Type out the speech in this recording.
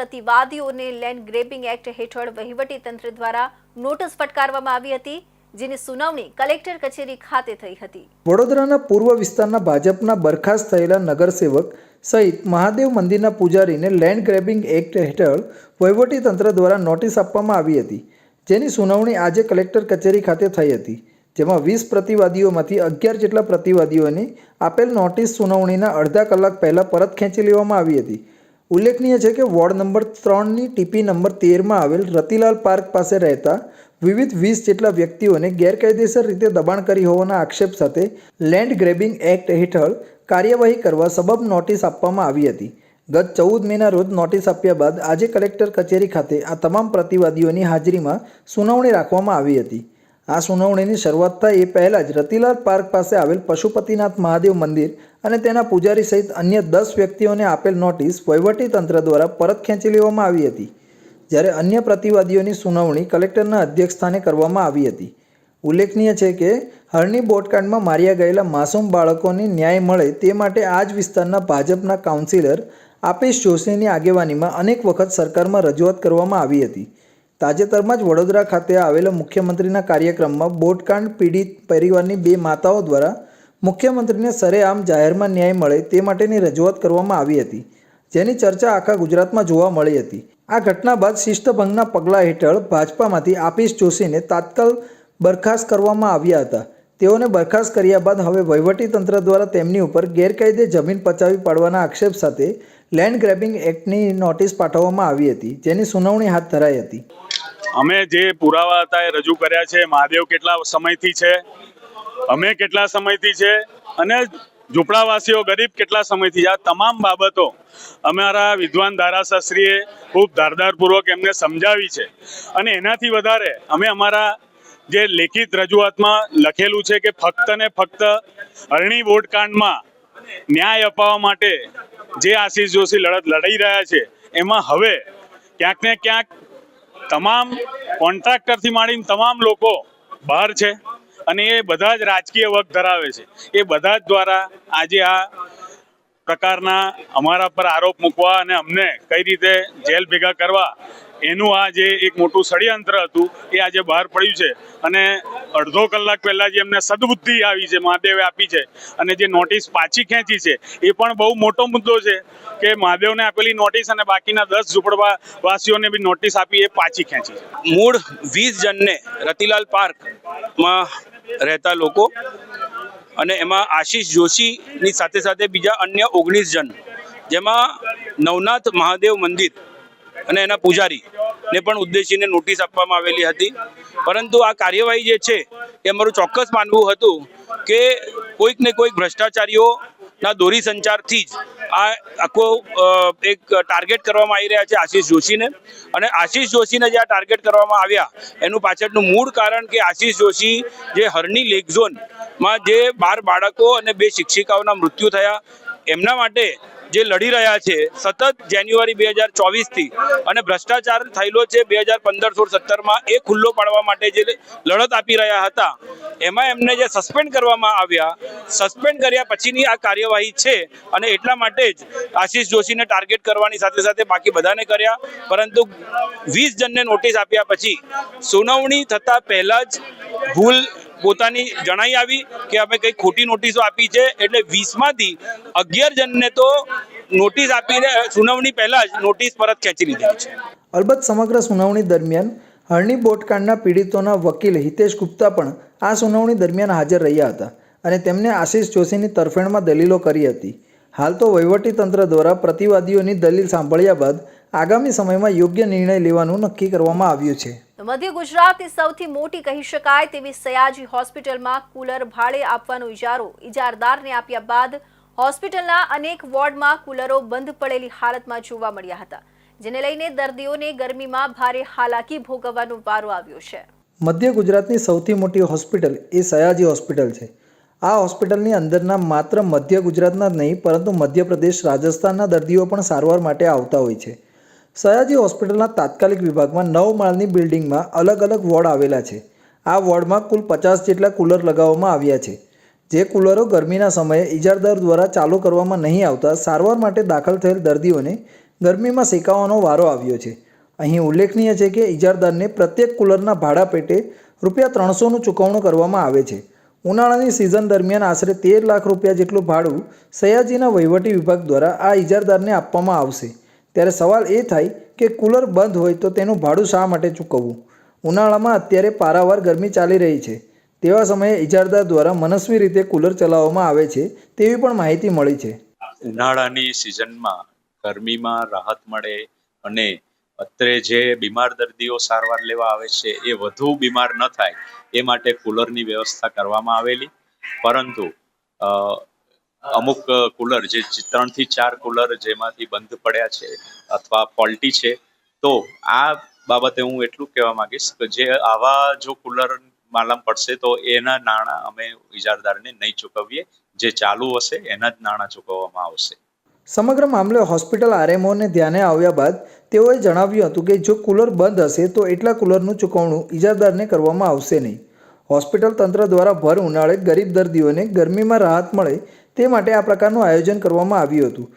પ્રતિવાદીઓને land grabbing act હેઠળ વહીવટી તંત્ર દ્વારા નોટિસ ફટકારવામાં આવી હતી, જેની સુનાવણી કલેક્ટર કચેરી ખાતે થઈ હતી. વડોદરાના પૂર્વ વિસ્તારના ભાજપના બરખાસ્ત થયેલા નગરસેવક સહિત મહાદેવ મંદિરના પૂજારીને લેન્ડ ગ્રેબિંગ એક્ટ હેઠળ વહીવટીતંત્ર દ્વારા નોટિસ આપવામાં આવી હતી, જેની સુનાવણી આજે કલેક્ટર કચેરી ખાતે થઈ હતી, જેમાં વીસ પ્રતિવાદીઓમાંથી અગિયાર જેટલા પ્રતિવાદીઓને આપેલ નોટિસ સુનાવણીના અડધા કલાક પહેલાં પરત ખેંચી લેવામાં આવી હતી. ઉલ્લેખનીય છે કે વોર્ડ નંબર ત્રણની ટીપી નંબર તેરમાં આવેલ રતિલાલ પાર્ક પાસે રહેતા વિવિધ વીસ જેટલા વ્યક્તિઓને ગેરકાયદેસર રીતે દબાણ કરી હોવાના આક્ષેપ સાથે લેન્ડ ગ્રેબિંગ એક્ટ હેઠળ કાર્યવાહી કરવા સબબ નોટિસ આપવામાં આવી હતી. ગત ચૌદ મેના રોજ નોટિસ આપ્યા બાદ આજે કલેક્ટર કચેરી ખાતે આ તમામ પ્રતિવાદીઓની હાજરીમાં સુનાવણી રાખવામાં આવી હતી. આ સુનાવણીની શરૂઆત થાય એ પહેલાં જ રતિલાલ પાર્ક પાસે આવેલ પશુપતિનાથ મહાદેવ મંદિર અને તેના પૂજારી સહિત અન્ય દસ વ્યક્તિઓને આપેલ નોટિસ વહીવટીતંત્ર દ્વારા પરત ખેંચી લેવામાં આવી હતી, જ્યારે અન્ય પ્રતિવાદીઓની સુનાવણી કલેક્ટરના અધ્યક્ષસ્થાને કરવામાં આવી હતી. ઉલ્લેખનીય છે કે, હરણી બોટકાંડમાં માર્યા ગયેલા માસૂમ બાળકોને ન્યાય મળે તે માટે આ જ વિસ્તારના ભાજપના કાઉન્સિલર આપીશ જોશીની આગેવાનીમાં અનેક વખત સરકારમાં રજૂઆત કરવામાં આવી હતી. તાજેતરમાં જ વડોદરા ખાતે આવેલા મુખ્યમંત્રીના કાર્યક્રમમાં બોટકાંડ પીડિત પરિવારની બે માતાઓ દ્વારા મુખ્યમંત્રીને સરેઆમ જાહેરમાં ન્યાય મળે તે માટેની રજૂઆત કરવામાં આવી હતી, જેની ચર્ચા આખા ગુજરાતમાં જોવા મળી હતી. આ ઘટના બાદ શિસ્તભંગના પગલાં હેઠળ ભાજપામાંથી આપીશ જોશીને તાત્કાલ બરખાસ્ત કરવામાં આવ્યા હતા. તેઓને બરખાસ્ત કર્યા બાદ હવે વહીવટીતંત્ર દ્વારા તેમની ઉપર ગેરકાયદે જમીન પચાવી પાડવાના આક્ષેપ સાથે લેન્ડ ગ્રેબિંગ એક્ટની નોટિસ પાઠવવામાં આવી હતી, જેની સુનાવણી હાથ ધરાઈ હતી. અમે જે પુરાવા હતા એ રજૂ કર્યા છે. મહાદેવ કેટલા સમયથી છે? અમે કેટલા સમયથી છે? અને ઝૂંપડાવાસીઓ, ગરીબ કેટલા સમયથી આ તમામ બાબતો અમારા વિદ્વાન ધારાશાસ્ત્રીએ ખૂબ ધારદારપૂર્વક એમને સમજાવી છે. અને એનાથી વધારે અમે અમારા જે લેખિત રજૂઆતમાં લખેલું છે કે ફક્ત ને ફક્ત અરણી વોટકાંડમાં ન્યાય અપાવવા માટે જે આશીષ જોશી લડત લડાઈ રહ્યા છે, એમાં હવે ક્યાંક ને ક્યાંક તમામ કોન્ટ્રાક્ટરથી માંડીને તમામ લોકો બહાર છે અને એ બધા જ રાજકીય વગ ધરાવે છે. એ બધા જ દ્વારા આજે આ પ્રકારના અમારા પર આરોપ મૂકવા અને અમને કઈ રીતે જેલ ભેગા કરવા એનું આ જે એક મોટું ષડયંત્ર હતું, એ આજે બહાર પડ્યું છે. અને અડધો કલાક પહેલાં જે એમને સદબુદ્ધિ આવી છે, મહાદેવે આપી છે, અને જે નોટિસ પાછી ખેંચી છે, એ પણ બહુ મોટો મુદ્દો છે કે મહાદેવને આપેલી નોટિસ અને બાકીના દસ ઝુંપડવાવાસીઓને બી નોટિસ આપી એ પાછી ખેંચી છે. મૂળ વીસ જણને રતિલાલ પાર્કમાં રહેતા લોકો અને એમાં આશીષ જોશીની સાથે સાથે બીજા અન્ય ઓગણીસ જણ, જેમાં નવનાથ મહાદેવ મંદિર અને એના પૂજારી ને પણ ઉદ્દેશીને નોટિસ આપવામાં આવેલી હતી. પરંતુ આ કાર્યવાહી જે છે એ અમારું ચોક્કસ માનવું હતું કે કોઈક ને કોઈક ભ્રષ્ટાચારીઓના દોરી સંચારથી જ આ આખો એક ટાર્ગેટ કરવામાં આવી રહ્યા છે આશીષ જોશીને. અને આશીષ જોશીને જે આ ટાર્ગેટ કરવામાં આવ્યા, એનું પાછળનું મૂળ કારણ કે આશીષ જોશી જે હરની લેક ઝોનમાં જે બાર બાળકો અને બે શિક્ષિકાઓના મૃત્યુ થયા, એમના માટે જે લડી રહ્યા છે, સતત જાન્યુઆરી બે હજાર ચોવીસથી અને ભ્રષ્ટાચાર થયેલો છે બે હજાર પંદર સોળ સત્તરમાં, એ ખુલ્લો પાડવા માટે જે લડત આપી રહ્યા હતા, એમાં એમને જે સસ્પેન્ડ કરવામાં આવ્યા, સસ્પેન્ડ કર્યા પછીની આ કાર્યવાહી છે અને એટલા માટે જ આશીષ જોશીને ટાર્ગેટ કરવાની સાથે સાથે બાકી બધાને કર્યા, પરંતુ વીસ જણને નોટિસ આપ્યા પછી સુનાવણી થતાં પહેલાં જ ભૂલ પોતાની જણાઈ આવી કે અમે કંઈ ખોટી નોટિસો આપી છે. એટલે વીસમાંથી અગિયાર જણને તો નોટિસ આપીને સુનાવણી પહેલા જ નોટિસ પરત ખેંચી લીધેલી છે. અલબત્ત સમગ્ર સુનાવણી દરમિયાન હરણી બોટકાંડના પીડિતોના વકીલ હિતેશ ગુપ્તા પણ આ સુનાવણી દરમિયાન હાજર રહ્યા હતા અને તેમને આશીષ જોશીની તરફેણમાં દલીલો કરી હતી. હાલ તો વહીવટીતંત્ર દ્વારા પ્રતિવાદીઓની દલીલ સાંભળ્યા બાદ આગામી સમયમાં યોગ્ય નિર્ણય લેવાનું નક્કી કરવામાં આવ્યું છે. મધ્ય ગુજરાતની સૌથી મોટી કહી શકાય તેવી સયાજી હોસ્પિટલમાં કુલર ભાડે આપવાનો ઇજારો. ઇજારદારને આપ્યા બાદ હોસ્પિટલના અનેક વોર્ડમાં કુલરો બંધ પડેલી હાલતમાં જોવા મળ્યા હતા. જેને લઈને દર્દીઓને ગરમીમાં ભારે હાલાકી ભોગવવાનો વારો આવ્યો છે. મધ્ય ગુજરાતની સૌથી મોટી હોસ્પિટલ એ સયાજી હોસ્પિટલ છે. આ હોસ્પિટલની અંદરના માત્ર મધ્ય ગુજરાતના જ નહીં, પરંતુ મધ્યપ્રદેશ, રાજસ્થાનના દર્દીઓ પણ સારવાર માટે આવતા હોય છે. સયાજી હોસ્પિટલના તાત્કાલિક વિભાગમાં નવ માળની બિલ્ડિંગમાં અલગ અલગ વોર્ડ આવેલા છે. આ વોર્ડમાં કુલ પચાસ જેટલા કુલર લગાવવામાં આવ્યા છે. જે કુલરો ગરમીના સમયે ઇજારદાર દ્વારા ચાલુ કરવામાં નહીં આવતા સારવાર માટે દાખલ થયેલ દર્દીઓને ગરમીમાં શેકાવાનો વારો આવ્યો છે. અહીં ઉલ્લેખનીય છે કે ઇજારદારને પ્રત્યેક કુલરના ભાડા પેટે રૂપિયા ત્રણસોનું ચૂકવણું કરવામાં આવે છે. ઉનાળાની સિઝન દરમિયાન આશરે તેર લાખ રૂપિયા જેટલું ભાડું સયાજીના વહીવટી વિભાગ દ્વારા આ ઇજારદારને આપવામાં આવશે. ત્યારે સવાલ એ થાય કે કુલર બંધ હોય તો તેનું ભાડું શા માટે ચૂકવવું? ઉનાળામાં અત્યારે પારાવાર ગરમી ચાલી રહી છે. તેવા સમયે ઇજારદાર દ્વારા મનસ્વી રીતે કુલર ચલાવવામાં આવે છે તેવી પણ માહિતી મળી છે. ઉનાળાની સિઝનમાં ગરમીમાં રાહત મળે અને અત્રે જે બીમાર દર્દીઓ સારવાર લેવા આવે છે એ વધુ બીમાર ન થાય એ માટે કુલરની વ્યવસ્થા કરવામાં આવેલી. પરંતુ અમુક કુલર જે ત્રણથી ચાર કુલર જેમાંથી બંધ પડ્યા છે અથવા ફોલ્ટી છે, તો આ બાબતે હું એટલું કહેવા માંગીશ કે જે આવા જો કુલર માલમ પડશે તો એના નાણાં અમે ઇજારદારને નહીં ચૂકવીએ. જે ચાલુ હશે એના જ નાણાં ચૂકવવામાં આવશે. સમગ્ર મામલે હોસ્પિટલ આરએમઓને ધ્યાને આવ્યા બાદ તેઓએ જણાવ્યું હતું કે જો કુલર બંધ હશે તો એટલા કુલરનું ચૂકવણું ઇજારદારને કરવામાં આવશે નહીં. હોસ્પિટલ તંત્ર દ્વારા ભર ઉનાળે ગરીબ દર્દીઓને ગરમીમાં રાહત મળે તે માટે આ પ્રકારનું આયોજન કરવામાં આવ્યું હતું.